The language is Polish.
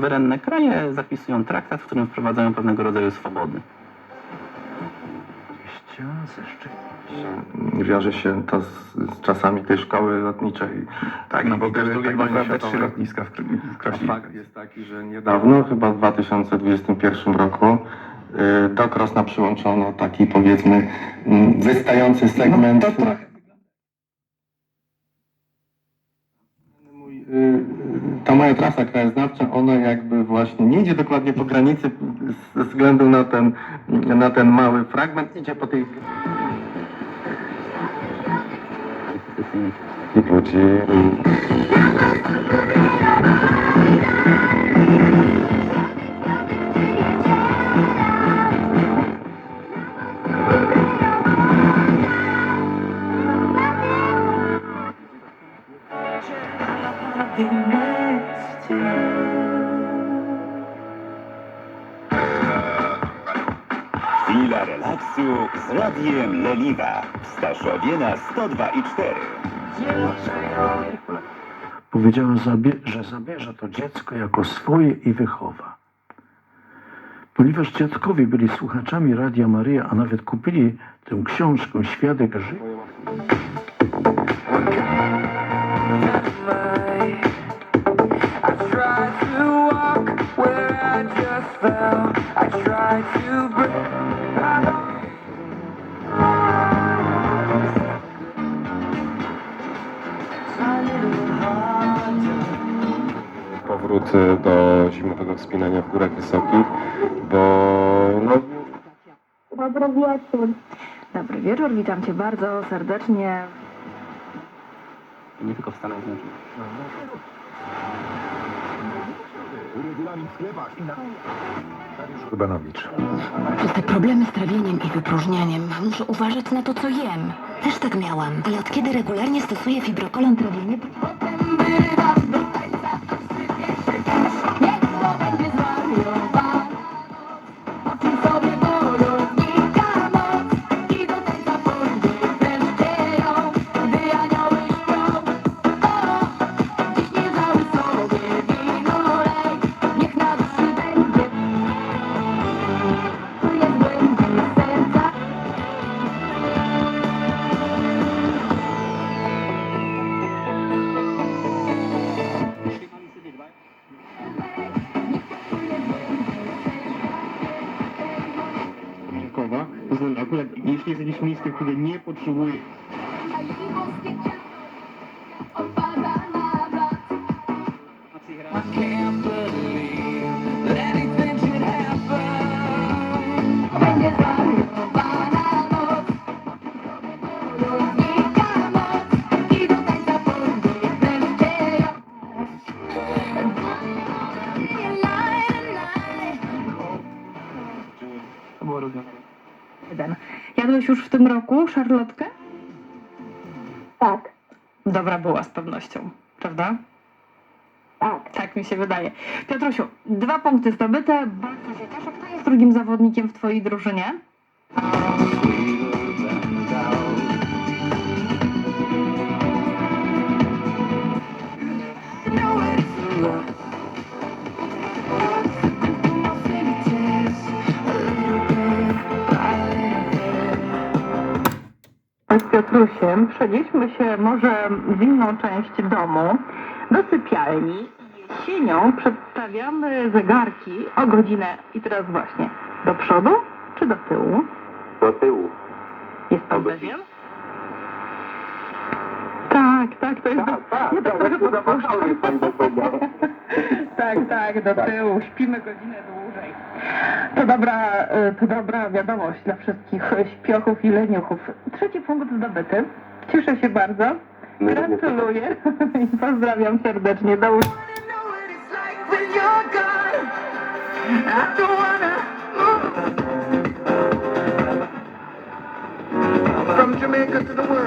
suwerenne kraje zapisują traktat, w którym wprowadzają pewnego rodzaju swobody. Wiąże się to z, z czasami tej szkoły lotniczej. Tak, no bo też tak naprawdę trzy lotniska w, w fakt jest taki, że niedawno, chyba w 2021 roku, y, do Krosna przyłączono taki powiedzmy mm, wystający segment. Mój, moja trasa krajoznawcza, ona jakby właśnie nie idzie dokładnie po granicy ze względu na ten, na ten mały fragment, idzie po tej ludzi. Chwila relaksu z Radiem Leliwa w Staszowie na 102 i 4. Powiedziała, że zabierze to dziecko jako swoje i wychowa. Ponieważ dziadkowie byli słuchaczami Radia Maryja, a nawet kupili tę książkę Świadek życia, powrót y, do zimowego wspinania w górach wysokich, bo no, Dobry wieczór. Dobry wieczór, witam Cię bardzo serdecznie. Nie tylko w Stanach Zjednoczonych. Urbanowicz. Przez te problemy z trawieniem i wypróżnianiem muszę uważać na to, co jem. Też tak miałam, ale od kiedy regularnie stosuję fibrokolon trawienie, akurat jeśli jest jakieś miejsce, które nie potrzebuje. To było. Jeden. Jadłeś już w tym roku szarlotkę? Tak, Dobra była z pewnością, prawda? tak. Tak mi się wydaje. Piotrusiu, dwa punkty zdobyte. Bardzo się cieszę. Kto jest drugim zawodnikiem w Twojej drużynie? Piotrusiem przenieśmy się może w inną część domu, do sypialni. Jesienią przedstawiamy zegarki o godzinę i teraz właśnie do przodu czy do tyłu? do tyłu. Jest pan pewien? Tak, tak, to jest do... tak, tak. Tak, tak, do tyłu. Śpimy godzinę dłużej. To dobra, e, to dobra wiadomość dla wszystkich śpiochów i leniuchów. Trzeci punkt zdobyty. Cieszę się bardzo. Gratuluję i pozdrawiam serdecznie. Do. From Jamaica to the world.